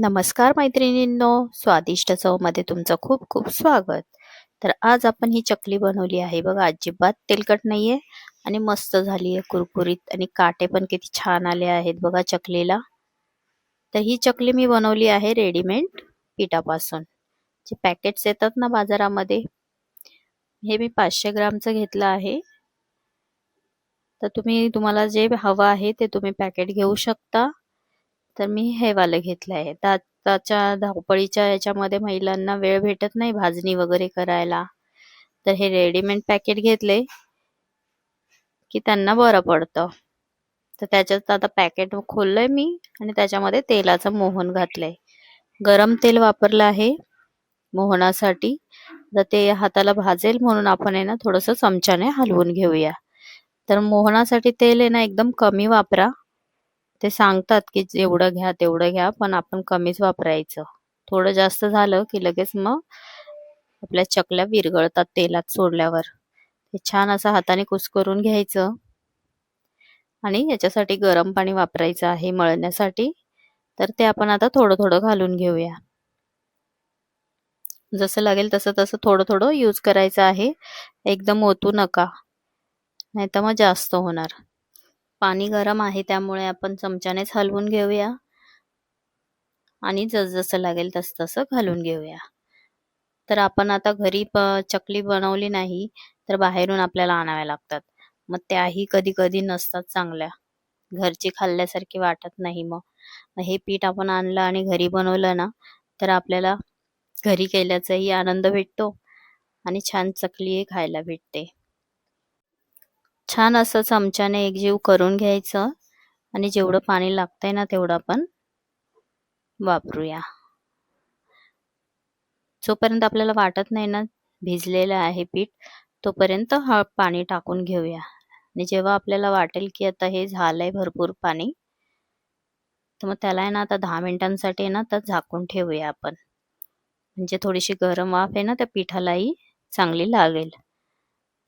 नमस्कार मैत्रिणींनो स्वादिष्ट चवमध्ये तुमचं खूप खूप स्वागत. तर आज आपण ही चकली बनवली आहे. बघा अजिबात तेलकट नाहीये आणि मस्त झाली आहे कुरकुरीत आणि काटे पण किती छान आले आहेत बघा चकलीला. तर ही चकली मी बनवली आहे रेडीमेड पिठापासून. जे पॅकेट्स येतात ना बाजारामध्ये हे मी पाचशे ग्रामचं घेतलं आहे. तर तुम्ही तुम्हाला जे हवं आहे ते तुम्ही पॅकेट घेऊ शकता. तर मी हे वालं घेतलं आहे. आताच्या धावपळीच्या याच्यामध्ये महिलांना वेळ भेटत नाही भाजणी वगैरे करायला. तर हे रेडीमेड पॅकेट घेतले की त्यांना बरं पडतं. तर त्याच्यात आता पॅकेट खोललंय मी आणि त्याच्यामध्ये तेलाचं मोहन घातलंय. गरम तेल वापरलं आहे मोहनासाठी. तर ते हाताला भाजेल म्हणून आपण आहे ना थोडस चमच्याने हलवून घेऊया. तर मोहनासाठी तेल आहे ना एकदम कमी वापरा. ते सांगतात की जेवढं घ्या तेवढं घ्या पण आपण कमीच वापरायचं. थोडं जास्त झालं की लगेच मग आपल्या चकल्या विरगळतात तेलात सोडल्यावर. हे छान असं हाताने कुस्करून घ्यायचं. आणि याच्यासाठी गरम पाणी वापरायचं आहे मळण्यासाठी. तर ते आपण आता थोडं थोडं घालून घेऊया. जसं लागेल तसं तसं थोडं थोडं यूज करायचं आहे. एकदम ओतू नका. नाही तर मग जास्त होणार. पाणी गरम आहे त्यामुळे आपण चमच्यानेच हलवून घेऊया. आणि जसजसं लागेल तसं तसं घालून घेऊया. तर आपण आता घरी चकली बनवली नाही तर बाहेरून आपल्याला आणाव्या लागतात. मग त्याही कधी कधी नसतात चांगल्या. घरची खाल्ल्यासारखी वाटत नाही मग. हे पीठ आपण आणलं आणि घरी बनवलं ना तर आपल्याला घरी केल्याचाही आनंद भेटतो आणि छान चकली खायला भेटते. छान असं चमच्याने एकजीव करून घ्यायचं. आणि जेवढं पाणी लागतंय ना तेवढं आपण वापरूया. जोपर्यंत आपल्याला वाटत नाही ना भिजलेलं आहे पीठ तोपर्यंत हा पाणी टाकून घेऊया. आणि जेव्हा आपल्याला वाटेल की आता हे झालंय भरपूर पाणी तर मग त्याला आहे ना आता दहा मिनिटांसाठी ना तर झाकून ठेवूया आपण. म्हणजे थोडीशी गरम वाफ आहे ना त्या पिठालाही चांगली लागेल.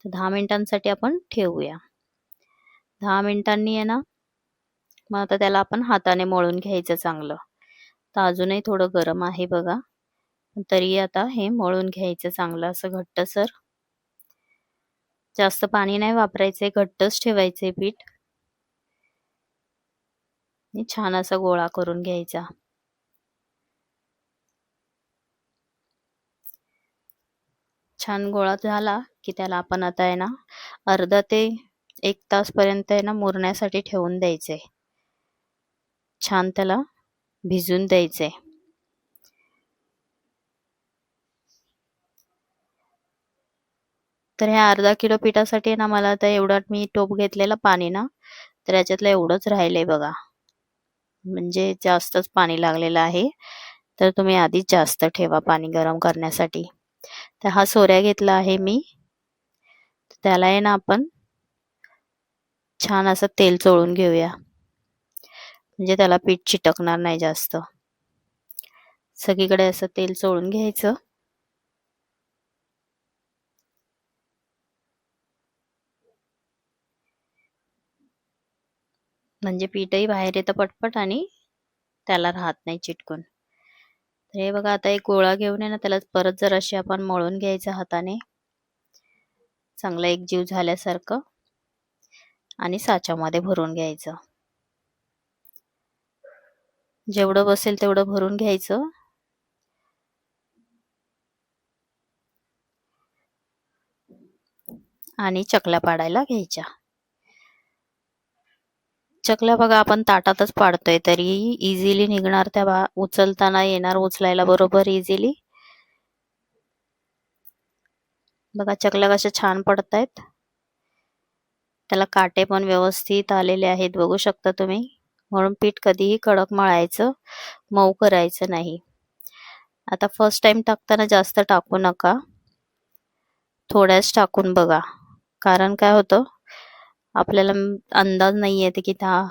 तर दहा मिनिटांसाठी आपण ठेवूया. दहा मिनिटांनी आहे ना मग आता त्याला आपण हाताने मळून घ्यायचं चांगलं. तर अजूनही थोडं गरम आहे बघा. तरी आता हे मळून घ्यायचं चांगलं असं घट्टसर. जास्त पाणी नाही वापरायचंय घट्टच ठेवायचंय पीठ. छान असा गोळा करून घ्यायचा. छान गोळा झाला की त्याला आपण आता आहे ना अर्धा ते एक तासपर्यंत आहे ना मुरण्यासाठी ठेवून द्यायचे. छान त्याला भिजून द्यायचे. तर ह्या अर्धा किलो पिठासाठी ना मला आता एवढा मी टोप घेतलेला पाणी ना तर याच्यातलं एवढंच राहिलंय बघा. म्हणजे जास्तच पाणी लागलेलं आहे. तर तुम्ही आधीच जास्त ठेवा पाणी गरम करण्यासाठी. तर हा सोऱ्या घेतला आहे मी. त्याला आहे ना आपण छान असं तेल चोळून घेऊया. म्हणजे त्याला पीठ चिटकणार नाही जास्त. सगळीकडे असं तेल चोळून घ्यायचं. म्हणजे पीठही बाहेर येतं पटपट आणि त्याला राहत नाही चिटकून. तर हे बघा आता एक गोळा घेऊन आहे ना त्याला परत जर अशी आपण मळून घ्यायचं हाताने. चांगला एक जीव झाल्यासारखं. आणि साच्यामध्ये भरून घ्यायचं. जेवढं बसेल तेवढं भरून घ्यायचं. आणि चकल्या पाडायला घ्यायच्या. चकल्या बघा आपण ताटातच पाडतोय तरी इझिली निघणार त्या बा उचलताना येणार उचलायला बरोबर इझिली बघा चकल्या कशा छान पडतायत. त्याला काटे पण व्यवस्थित आलेले आहेत बघू शकता तुम्ही. म्हणून पीठ कधीही कडक मळायचं मऊ करायचं नाही. आता फर्स्ट टाइम टाकताना जास्त टाकू नका. थोड्याच टाकून बघा. कारण काय होतं? आपल्याला अंदाज नाही येते की त्या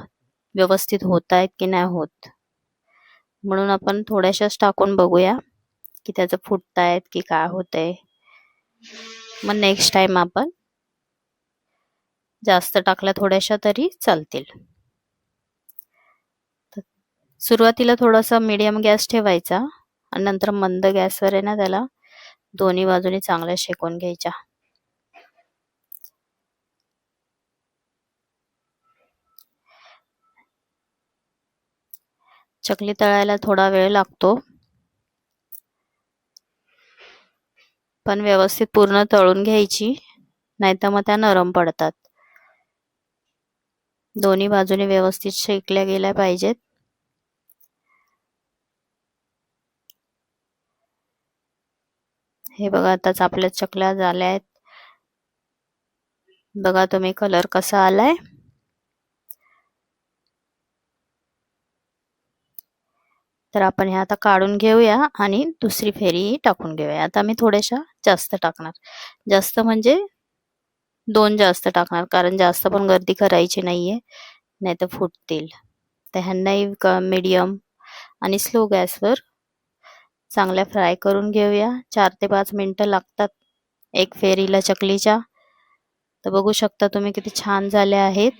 व्यवस्थित होत आहेत की नाही होत. म्हणून आपण थोड्याशाच टाकून बघूया की त्याचं फुटतायत की काय होतंय. मग नेक्स्ट टाइम आपण जास्त टाकल्या थोड्याशा तरी चालतील. सुरुवातीला थोडासा मीडियम गॅस ठेवायचा आणि नंतर मंद गॅसवर आहे ना त्याला दोन्ही बाजूनी चांगल्या शेकून घ्यायच्या. चकली तळायला थोडा वेळ लागतो. पण व्यवस्थित पूर्ण तळून घ्यायची नाहीतर मग त्या नरम पडतात. दोन्ही बाजूने व्यवस्थित शेकल्या गेल्या पाहिजेत. हे बघा आताच आपल्या चकल्या झाल्या आहेत. बघा तुम्ही कलर कसा आलाय. तर आपण हे आता काढून घेऊया आणि दुसरी फेरी टाकून घेऊया. आता मी थोड्याशा जास्त टाकणार. जास्त म्हणजे दोन जास्त टाकणार कारण जास्त पण गर्दी करायची नाहीये नाही तर फुटतील. तर ह्यांनाही मीडियम आणि स्लो गॅसवर चांगल्या फ्राय करून घेऊया. चार ते पाच मिनटं लागतात एक फेरीला चकलीच्या. तर बघू शकता तुम्ही किती छान झाले आहेत.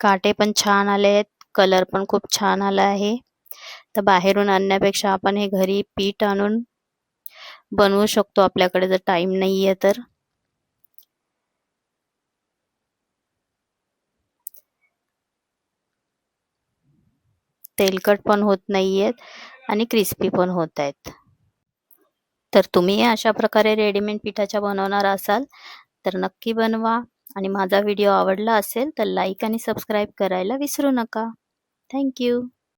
काटे पण छान आले आहेत. कलर पण खूप छान आला आहे. तर बाहेरून आणण्यापेक्षा आपण हे घरी पीठ आणून बनवू शकतो. आपल्याकडे जर टाइम नाही आहे तर. तेलकट पण होत नाहीयेत आणि क्रिस्पी पण होत आहेत. तर तुम्ही अशा प्रकारे रेडीमेड पिठाच्या बनवणार असाल तर नक्की बनवा. आणि माझा व्हिडिओ आवडला असेल तर लाईक आणि सबस्क्राईब करायला विसरू नका. Thank you.